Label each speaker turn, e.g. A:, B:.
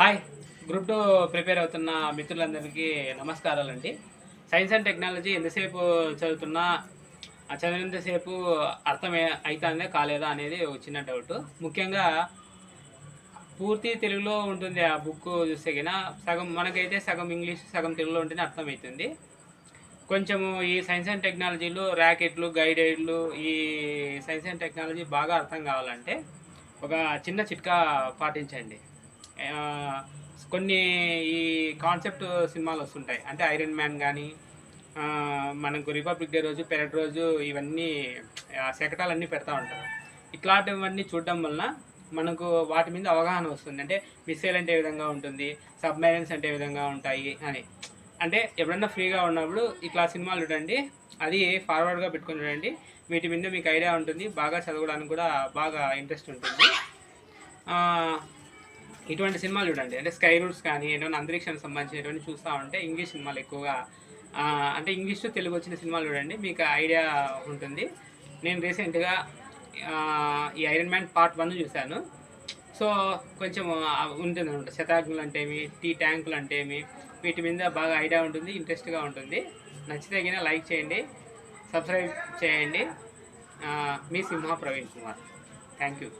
A: Hi. Group two prepare అవుతున్న మిత్రులందరికీ నమస్కారాలండి. సైన్స్ అండ్ టెక్నాలజీ ఎంతసేపు చదువుతున్నా చదివినంతసేపు అర్థం అవుతుందా కాలేదా అనేది ఒక చిన్న డౌట్. ముఖ్యంగా పూర్తి తెలుగులో ఉంటుంది ఆ బుక్ చూస్తే కన్నా సగం మనకైతే సగం ఇంగ్లీష్ సగం తెలుగులో ఉంటేనే అర్థమవుతుంది కొంచెము ఈ సైన్స్ అండ్ టెక్నాలజీలు ర్యాకెట్లు గైడెడ్లు ఈ సైన్స్ అండ్ టెక్నాలజీ బాగా అర్థం కావాలంటే ఒక చిన్న చిట్కా పాటించండి. కొన్ని ఈ కాన్సెప్ట్ సినిమాలు వస్తుంటాయి. అంటే ఐరన్ మ్యాన్ కానీ మనకు రిపబ్లిక్ డే రోజు పెరట్ రోజు ఇవన్నీ శకటాలన్నీ పెడతా ఉంటారు. ఇట్లాంటివన్నీ చూడడం వలన మనకు వాటి మీద అవగాహన వస్తుంది. అంటే మిస్సైల్ అంటే ఏ విధంగా ఉంటుంది సబ్మెరైన్స్ అంటే ఏ విధంగా ఉంటాయి అని. అంటే ఎప్పుడన్నా ఫ్రీగా ఉన్నప్పుడు ఇట్లా సినిమాలు చూడండి అది ఫార్వర్డ్గా పెట్టుకొని చూడండి. వీటి మీద మీకు ఐడియా ఉంటుంది బాగా చదవడానికి కూడా బాగా ఇంట్రెస్ట్ ఉంటుంది. ఇటువంటి సినిమాలు చూడండి. అంటే స్కై రూట్స్ కానీ ఏమైనా అంతరిక్షానికి సంబంధించినటువంటి చూస్తూ ఉంటే ఇంగ్లీష్ సినిమాలు ఎక్కువగా అంటే ఇంగ్లీష్ టు తెలుగు వచ్చిన సినిమాలు చూడండి. మీకు ఐడియా ఉంటుంది. నేను రీసెంట్గా ఈ ఐరన్ మ్యాన్ పార్ట్ వన్ చూశాను. సో కొంచెం ఉంటుంది అనమాట శతాగ్నులు అంటే ఏమి టీ ట్యాంకులు అంటే ఏమి వీటి మీద బాగా ఐడియా ఉంటుంది ఇంట్రెస్ట్గా ఉంటుంది. నచ్చితగిన లైక్ చేయండి సబ్స్క్రైబ్ చేయండి. మీ సింహ ప్రవీణ్ కుమార్. Thank you